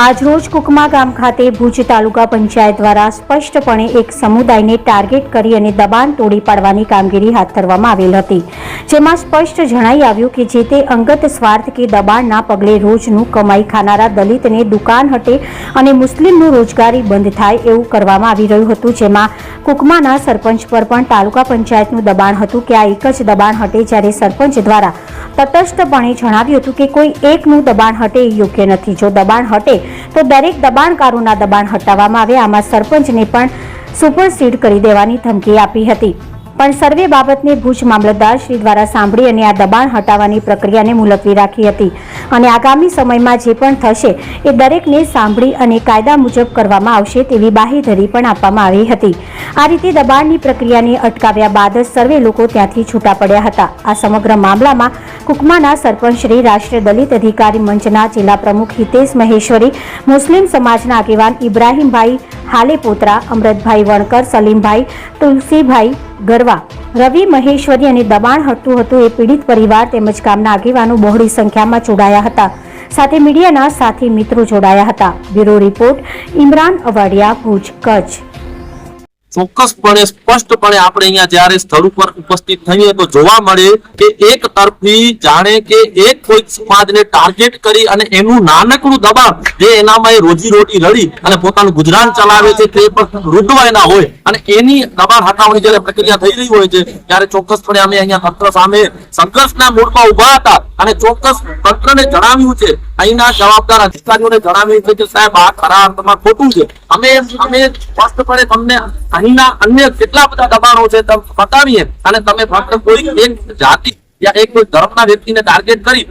આજરોજ કુકમા ગામ ખાતે ભુજ તાલુકા પંચાયત દ્વારા સ્પષ્ટપણે એક સમુદાયને ટાર્ગેટ કરી અને દબાણ તોડી પાડવાની કામગીરી હાથ ધરવામાં આવેલ હતી. જેમાં સ્પષ્ટ જણાઈ આવ્યું કે જે તે અંગત સ્વાર્થ કે દબાણના પગલે રોજનું કમાઈ ખાનારા દલિતને દુકાન હટે અને મુસ્લિમનું રોજગારી બંધ થાય એવું કરવામાં આવી રહ્યું હતું. જેમાં કુકમાના સરપંચ પર પણ તાલુકા પંચાયતનું દબાણ હતું કે આ એક જ દબાણ હટે જ્યારે સરપંચ દ્વારા તટસ્થપણે જણાવ્યું હતું કે કોઈ એકનું દબાણ હટે યોગ્ય નથી. જો દબાણ હટે તો દરેક દબાણકારોના દબાણ હટાવવામાં આવે આમાં સરપંચને પણ સુપરસીડ કરી દેવાની ધમકી આપી હતી. પણ સર્વે બાબતને ભુજ મામલતદાર શ્રી દ્વારા સાંભળી અને આ દબાણ હટાવવાની પ્રક્રિયાને મુલતવી રાખી હતી. અને આગામી સમયમાં જે પણ થશે એ દરેકને સાંભળી અને કાયદા મુજબ કરવામાં આવશે તેવી બાહીધરી પણ આપવામાં આવી હતી. આ રીતે દબાણની પ્રક્રિયાને અટકાવ્યા બાદ સર્વે લોકો ત્યાંથી છૂટા પડ્યા હતા. આ સમગ્ર મામલામાં કુકમાના સરપંચ શ્રી રાષ્ટ્રીય દલિત અધિકારી મંચના જિલ્લા પ્રમુખ હિતેશ મહેશ્વરી, મુસ્લિમ સમાજના આગેવાન ઇબ્રાહીમભાઈ હાલે પોતરા અમૃતભાઈ વણકર, સલીમભાઈ તુલસીભાઈ ગરવા, રવિ મહેશ્વરી અને દબાણ હટતું હતું એ પીડિત પરિવાર તેમજ ગામના આગેવાનો બહોળી સંખ્યામાં જોડાયા હતા. સાથે મીડિયાના સાથી મિત્રો જોડાયા હતા. Bureau report, Imran Awadiya, Bhuj, Kutch. ચોક્કસપણે, સ્પષ્ટપણે આપણે અહીંયા જ્યારે સ્થળ ઉપર ઉપસ્થિત થઈએ તો જોવા મળે કે એક તરફી જાણે કે એક કોઈ સમાજને ટાર્ગેટ કરી અને એનું નાનકડું દબાણ જે એનામાં એ રોજી રોટી રડી અને પોતાનું ગુજરાન ચલાવે છે તે પણ રૂંધવાયના હોય અને એની દબાણ હટાવવાની જ્યારે પ્રક્રિયા થઈ રહી હોય છે, ત્યારે ચોક્કસપણે અમે અહીંયા તંત્ર સામે સંઘર્ષના મૂળમાં ઊભા હતા અને ચોક્કસ તંત્રને જણાવ્યું છે. અહીંના જવાબદાર અધિકારીઓને જણાવ્યું છે કે સાહેબ, આ ખરા અર્થમાં ખોટું છે. અમે અમે સ્પષ્ટપણે તમને અહીંના અન્ય કેટલા બધા દબાણો છે બતાવીએ અને તમે ફક્ત કોઈ એક જાતિ યા એક કોઈ ધર્મના વ્યક્તિને ટાર્ગેટ કરી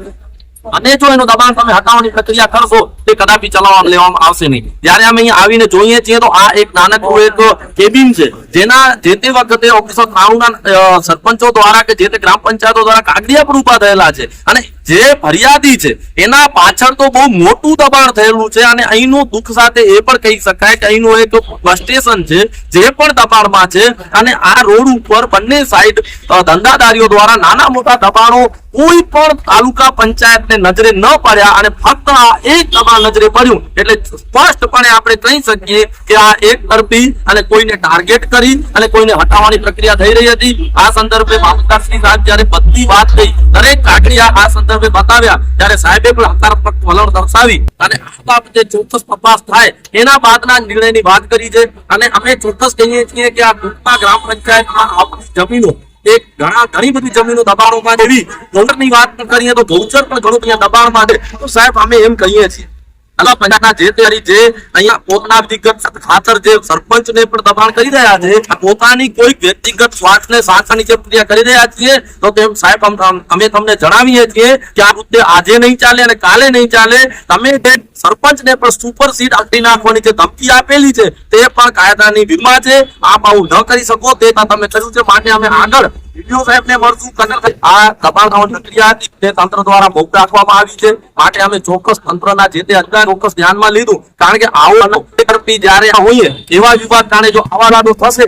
અને જો એનું દબાણ તમે હટાવવાની પ્રક્રિયા કરશો, તે કદાપી ચલાવવા લેવામાં આવશે નહીં. જ્યારે અમે અહીંયા આવીને જોઈએ છીએ તો આ એક નાનકડું એક કેબિન છે. જેના જે તે વખતે ઓગણીસો ત્રાણુંના સરપંચો દ્વારા કે જે તે ગ્રામ પંચાયતો દ્વારા કાગડિયા પર ઊભા થયેલા છે અને જે ફરિયાદી છે, એના પાછળ તો બહુ મોટું દબાણ થયેલું છે અને અહીંનું દુઃખ સાથે એ પણ કહી શકાય કે અહીંનું એક સ્ટેશન છે, જે પણ દબાણમાં છે અને આ રોડ ઉપર બંને સાઈડ ધંધાદારીઓ દ્વારા નાના મોટા દબાણો કોઈ પણ તાલુકા પંચાયતને નજરે ન પડ્યા અને ફક્ત આ એક દબાણ નજરે પડ્યું. એટલે સ્પષ્ટપણે આપણે કહી શકીએ કે આ એક તરફી અને કોઈને ટાર્ગેટ કરી અને કોઈને હટાવવાની પ્રક્રિયા થઈ રહી હતી. આ સંદર્ભે મામલતદારશ્રી સાહેબ જયારે બધી વાત થઈ, દરેક કાગળિયા આ સંદર્ભે બતાવ્યા, ત્યારે સાહેબે પણ હકારાત્મક વલણ દર્શાવી. અને આ બાબતે ચોક્કસ તપાસ થાય, એના બાદના નિર્ણયની વાત કરી છે. અને અમે ચોક્કસ કહીએ છીએ કે આ ગુપ્તા ગ્રામ પંચાયતમાં આપણી જમીનો એક ઘણા, ઘણી બધી જમીનો દબાણોમાં એવી વાત કરીએ તો ગૌચર પણ ઘણું દબાણ દબાણમાં છે. તો સાહેબ, અમે એમ કહીએ છીએ અલા પંચાયતના જે તે હરી જે અહીંયા પોતાના વ્યક્તિગત ખાતર જે સરપંચને પણ દબાણ કરી રહ્યા છે પોતાની કોઈ વ્યક્તિગત સ્વાર્થને સાચા જે પ્રક્રિયા કરી રહ્યા છીએ, તો તેમ સાહેબ અમ- તમને જણાવીએ છીએ કે આ મુદ્દે આજે નહીં ચાલે અને કાલે નહીં ચાલે. તમે જે સરપંચને પણ સુપર સીટ આપી નાખવાની જે ધમકી આપેલી છે, તે પણ કાયદાની વીમા છે. આપ આવું ન કરી શકો, તે તમે કર્યું છે. માટે અમે આગળ વીડિયો સાહેબને મળશું. કનક આ દબાણ ખાવાની પ્રક્રિયા હતી તે તંત્ર દ્વારા મોક રાખવામાં આવી છે. માટે અમે ચોક્કસ તંત્રના જે તે અધિકાર ચોક્કસ ધ્યાનમાં લીધું. કારણ કે આવું જ્યારે હોઈએ, એવા વિવાદ કારણે જો આવા લાડો થશે